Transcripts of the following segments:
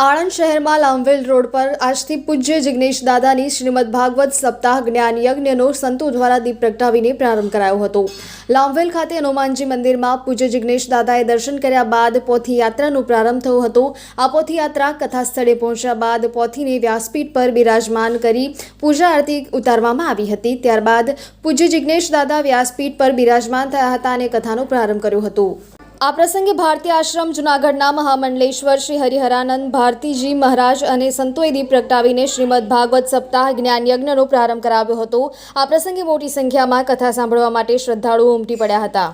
આણંદ શહેરમાં લાંબવેલ રોડ પર આજથી પૂજ્ય જિગ્નેશ દાદાની શ્રીમદ ભાગવત સપ્તાહ જ્ઞાન યજ્ઞનો સંતો દ્વારા દીપ પ્રગટાવીને પ્રારંભ કરાયો હતો. લાંવેલ ખાતે હનુમાનજી મંદિરમાં પૂજ્ય જિગ્નેશ દાદાએ દર્શન કર્યા બાદ પોથી યાત્રાનો પ્રારંભ થયો હતો. આ પોથી યાત્રા કથા સ્થળે પહોંચ્યા બાદ પોથીને વ્યાસપીઠ પર બિરાજમાન કરી પૂજા આરતી ઉતારવામાં આવી હતી. ત્યારબાદ પૂજ્ય જિગ્નેશ દાદા વ્યાસપીઠ પર બિરાજમાન થયા હતા અને કથાનો પ્રારંભ કર્યો હતો. આ પ્રસંગે ભારતીય આશ્રમ જૂનાગઢના મહામંડલેશ્વર શ્રી હરિહરાનંદ ભારતીજી મહારાજ અને સંતોએ દીપ પ્રગટાવીને શ્રીમદ ભાગવત સપ્તાહ જ્ઞાન યજ્ઞનો પ્રારંભ કરાવ્યો હતો. આ પ્રસંગે મોટી સંખ્યામાં કથા સાંભળવા માટે શ્રદ્ધાળુઓ ઉમટી પડ્યા હતા.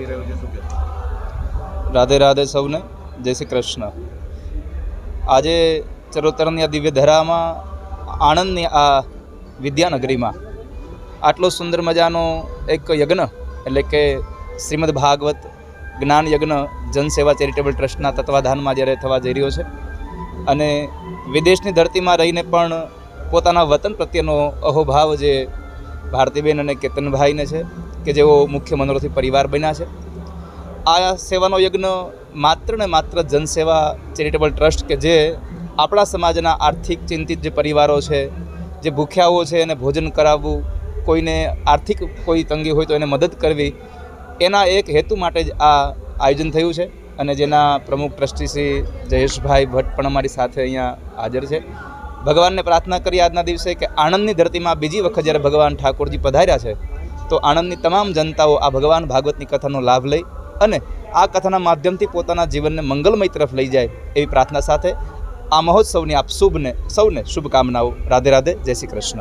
થઈ રહ્યો છે, શું કહેશો? રાધે રાધે સૌને, જય શ્રી કૃષ્ણ આજે ચરોતરની આ દિવ્ય ધરામાં, આણંદની આ વિદ્યાનગરીમાં આટલો સુંદર મજાનો એક યજ્ઞ, એટલે કે શ્રીમદ ભાગવત જ્ઞાન યજ્ઞ જનસેવા ચેરિટેબલ ટ્રસ્ટના તત્વાધાનમાં જ્યારે થવા જઈ રહ્યો છે, અને વિદેશની ધરતીમાં રહીને પણ પોતાના વતન પ્રત્યેનો અહોભાવ જે ભારતીબેન અને કેતનભાઈને છે કે જેઓ મુખ્ય મનોરથી પરિવાર બન્યા છે. આ સેવાનો યજ્ઞ માત્ર ને માત્ર જનસેવા ચેરિટેબલ ટ્રસ્ટ કે જે આપણા સમાજના આર્થિક ચિંતિત જે પરિવારો છે, જે ભૂખ્યાઓ છે એને ભોજન કરાવવું, કોઈને આર્થિક કોઈ તંગી હોય તો એને મદદ કરવી, એના એક હેતુ માટે જ આ આયોજન થયું છે અને જેના પ્રમુખ ટ્રસ્ટી શ્રી જયેશભાઈ ભટ્ટ પણ અમારી સાથે અહીંયા હાજર છે. ભગવાનને પ્રાર્થના કરી આજના દિવસે કે આણંદની ધરતીમાં બીજી વખત જ્યારે ભગવાન ઠાકોરજી પધાર્યા છે તો આણંદની તમામ જનતાઓ આ ભગવાન ભાગવતની કથાનો લાભ લઈ અને આ કથાના માધ્યમથી પોતાના જીવનને મંગલમય તરફ લઈ જાય એવી પ્રાર્થના સાથે આ મહોત્સવની આપ શુભને સૌને શુભકામનાઓ. રાધે રાધે, જય શ્રી કૃષ્ણ.